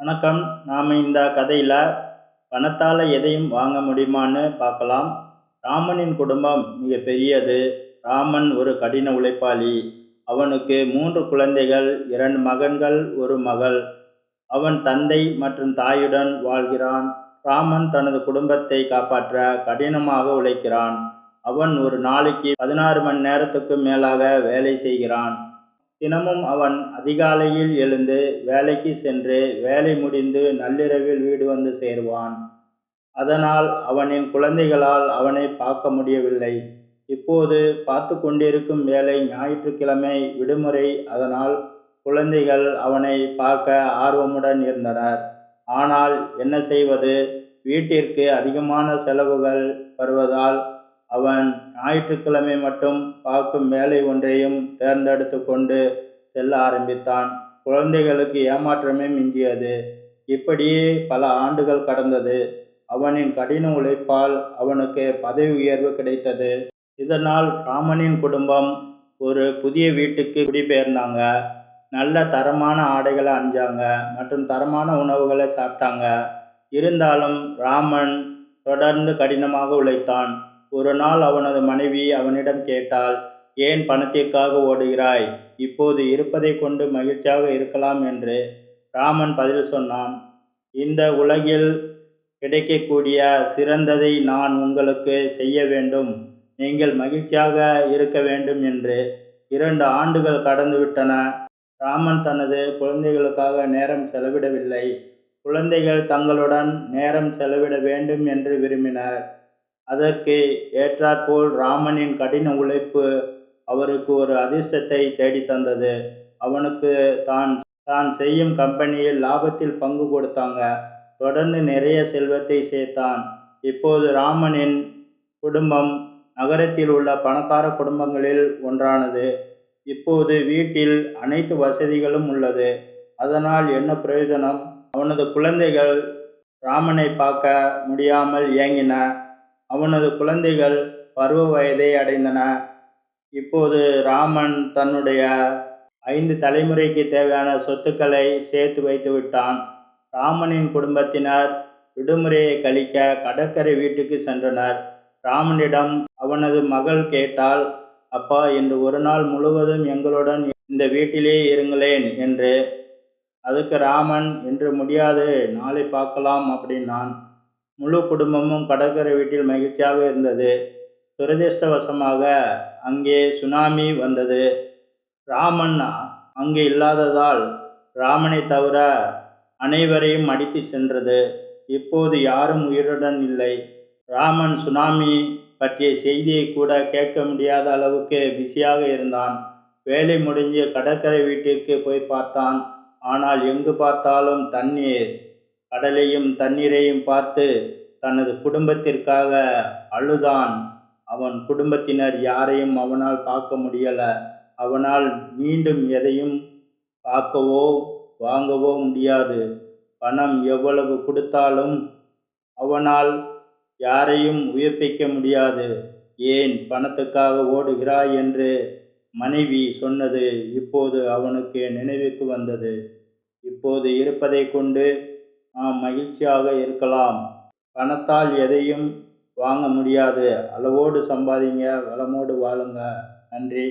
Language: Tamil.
வணக்கம். நாம் இந்த கதையில் பணத்தால் எதையும் வாங்க முடியுமான்னு பார்க்கலாம். ராமனின் குடும்பம் மிக பெரியது. ராமன் ஒரு கடின உழைப்பாளி. அவனுக்கு மூன்று குழந்தைகள் இரண்டு மகன்கள் ஒரு மகள். அவன் தந்தை மற்றும் தாயுடன் வாழ்கிறான். ராமன் தனது குடும்பத்தை காப்பாற்ற கடினமாக உழைக்கிறான். அவன் ஒரு நாளைக்கு பதினாறு மணி நேரத்துக்கு மேலாக வேலை செய்கிறான். தினமும் அவன் அதிகாலையில் எழுந்து வேலைக்கு சென்று வேலை முடிந்து நள்ளிரவில் வீடு வந்து சேருவான். அதனால் அவனின் குழந்தைகளால் அவனை பார்க்க முடியவில்லை. இப்போது பார்த்து கொண்டிருக்கும் வேலை ஞாயிற்றுக்கிழமை விடுமுறை. அதனால் குழந்தைகள் அவனை பார்க்க ஆர்வமுடன் இருந்தனர். ஆனால் என்ன செய்வது? வீட்டிற்கு அதிகமான செலவுகள் வருவதால் அவன் ஞாயிற்றுக்கிழமை மட்டும் பார்க்கும் வேலை ஒன்றையும் தேர்ந்தெடுத்து கொண்டு செல்ல ஆரம்பித்தான். குழந்தைகளுக்கு ஏமாற்றமே மிஞ்சியது. இப்படியே பல ஆண்டுகள் கடந்தது. அவனின் கடின உழைப்பால் அவனுக்கு பதவி உயர்வு கிடைத்தது. இதனால் ராமனின் குடும்பம் ஒரு புதிய வீட்டுக்கு குடிபெயர்ந்தாங்க. நல்ல தரமான ஆடைகளை அணிஞ்சாங்க மற்றும் தரமான உணவுகளை சாப்பிட்டாங்க. இருந்தாலும் ராமன் தொடர்ந்து கடினமாக உழைத்தான். ஒரு நாள் அவனது மனைவி அவனிடம் கேட்டாள் ஏன் பணத்திற்காக ஓடுகிறாய்? இப்போது இருப்பதை கொண்டு மகிழ்ச்சியாக இருக்கலாம் என்று ராமன் பதில் சொன்னான். இந்த உலகில் கிடைக்கக்கூடிய சிறந்ததை நான் உங்களுக்கு செய்ய வேண்டும். நீங்கள் மகிழ்ச்சியாக இருக்க வேண்டும் என்று இரண்டு ஆண்டுகள் கடந்துவிட்டன. ராமன் தனது குழந்தைகளுக்காக நேரம் செலவிடவில்லை. குழந்தைகள் தங்களுடன் நேரம் செலவிட வேண்டும் என்று விரும்பினர். அதற்கு ஏற்றாற்போல் ராமனின் கடின உழைப்பு அவருக்கு ஒரு அதிர்ஷ்டத்தை தேடி தந்தது. அவனுக்கு தான் தான் செய்யும் கம்பெனியில் லாபத்தில் பங்கு கொடுத்தாங்க. தொடர்ந்து நிறைய செல்வத்தை சேர்த்தான். இப்போது ராமனின் குடும்பம் நகரத்தில் உள்ள பணக்கார குடும்பங்களில் ஒன்றானது. இப்போது வீட்டில் அனைத்து வசதிகளும் உள்ளது. அதனால் என்ன பிரயோஜனம்? அவனது குழந்தைகள் ராமனை பார்க்க முடியாமல் ஏங்கின. அவனது குழந்தைகள் பருவ வயதை அடைந்தன. இப்போது ராமன் தன்னுடைய ஐந்து தலைமுறைக்கு தேவையான சொத்துக்களை சேர்த்து வைத்து விட்டான். ராமனின் குடும்பத்தினர் விடுமுறையை கழிக்க கடற்கரை வீட்டுக்கு சென்றனர். ராமனிடம் அவனது மகள் கேட்டால் அப்பா இன்று ஒரு நாள் முழுவதும் எங்களுடன் இந்த வீட்டிலே இருங்களேன் என்று. அதுக்கு ராமன் இன்று முடியாது நாளை பார்க்கலாம் அப்படின்னான். முழு குடும்பமும் கடற்கரை வீட்டில் மகிழ்ச்சியாக இருந்தது. துரதிருஷ்டவசமாக அங்கே சுனாமி வந்தது. ராமன் அங்கே இல்லாததால் ராமனை தவிர அனைவரையும் அடித்து சென்றது. இப்போது யாரும் உயிருடன் இல்லை. ராமன் சுனாமி பற்றிய செய்தியை கூட கேட்க முடியாத அளவுக்கு பிஸியாக இருந்தான். வேலை முடிஞ்சு கடற்கரை வீட்டிற்கு போய் பார்த்தான். ஆனால் எங்கு பார்த்தாலும் தண்ணீர் கடலையும் தண்ணீரையும் பார்த்து தனது குடும்பத்திற்காக அழுதான். அவன் குடும்பத்தினர் யாரையும் அவனால் பார்க்க முடியல. அவனால் மீண்டும் எதையும் பார்க்கவோ வாங்கவோ முடியாது. பணம் எவ்வளவு கொடுத்தாலும் அவனால் யாரையும் உயிர்ப்பிக்க முடியாது. ஏன் பணத்துக்காக ஓடுகிறாய் என்று மனைவி சொன்னது இப்போது அவனுக்கு நினைவுக்கு வந்தது. இப்போது இருப்பதை கொண்டு நாம் மகிழ்ச்சியாக இருக்கலாம். பணத்தால் எதையும் வாங்க முடியாது. அளவோடு சம்பாதிங்க வளமோடு வாழுங்க. நன்றி.